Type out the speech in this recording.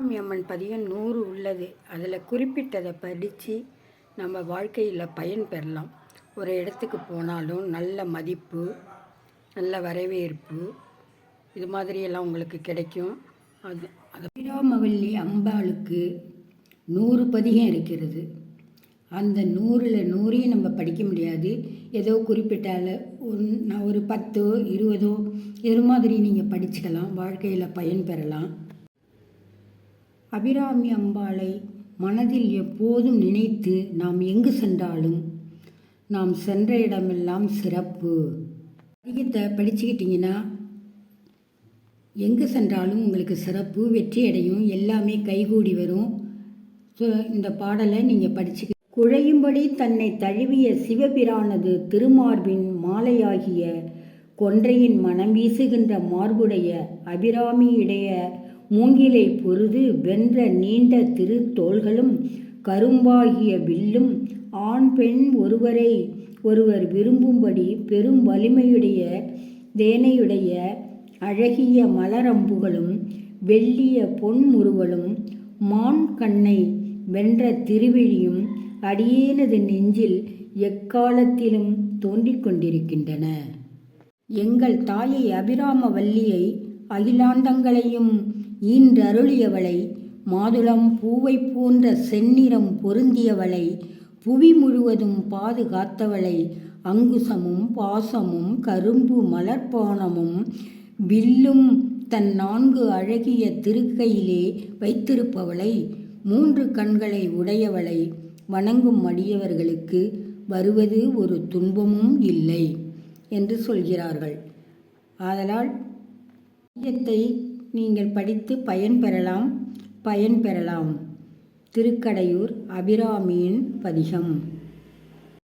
சாமி அம்மன் பதிகம் நூறு உள்ளது. அதில் குறிப்பிட்டதை படித்து நம்ம வாழ்க்கையில் பயன் பெறலாம். ஒரு இடத்துக்கு போனாலும் நல்ல மதிப்பு நல்ல வரவேற்பு இது மாதிரியெல்லாம் உங்களுக்கு கிடைக்கும். அது அது விராமவல்லி அம்பாளுக்கு நூறு பதிகம் இருக்கிறது. அந்த நூறில் நூறையும் நம்ம படிக்க முடியாது. ஏதோ குறிப்பிட்டால ஒன் நான் ஒரு பத்தோ இருபதோ இது மாதிரி நீங்கள் படிச்சுக்கலாம். வாழ்க்கையில் பயன் பெறலாம். அபிராமி அம்பாளை மனதில் எப்போதும் நினைத்து நாம் எங்கு சென்றாலும் நாம் சென்ற இடமெல்லாம் சிறப்பு. அதிகத்தை படிச்சுக்கிட்டிங்கன்னா எங்கு சென்றாலும் உங்களுக்கு சிறப்பு வெற்றி அடையும் எல்லாமே கைகூடி வரும். ஸோ இந்த பாடலை நீங்கள் படிச்சு குழையும்படி தன்னை தழுவிய சிவபிரானது திருமார்பின் மாலையாகிய கொன்றையின் மனம் வீசுகின்ற மார்புடைய அபிராமியுடைய மூங்கிலை பொருது வென்ற நீண்ட திருத்தோள்களும் கரும்பாகிய வில்லும். ஆண் பெண் ஒருவரை ஒருவர் விரும்பும்படி பெரும் வலிமையுடைய தேனையுடைய அழகிய மலரம்புகளும் வெள்ளிய பொன்முறுவலும் மான் கண்ணை வென்ற திருவிழியும் அடியேனது நெஞ்சில் எக்காலத்திலும் தோன்றிக் கொண்டிருக்கின்றன எங்கள் தாயை அபிராமவல்லியை அகிலாண்டங்களையும் ஈன்றருளியவளை மாதுளம் பூவை போன்ற செந்நிறம் பொருந்தியவளை புவி முழுவதும் பாதுகாத்தவளை அங்குசமும் பாசமும் கரும்பு மலர்பானமும் வில்லும் தன் நான்கு அழகிய திருக்கையிலே வைத்திருப்பவளை மூன்று கண்களை உடையவளை வணங்கும் மடியவர்களுக்கு வருவது ஒரு துன்பமும் இல்லை என்று சொல்கிறார்கள். ஆதலால் ஐயத்தை நீங்கள் படித்து பயன் பெறலாம் பயன் பெறலாம். திருக்கடையூர் அபிராமியின் பதிகம்.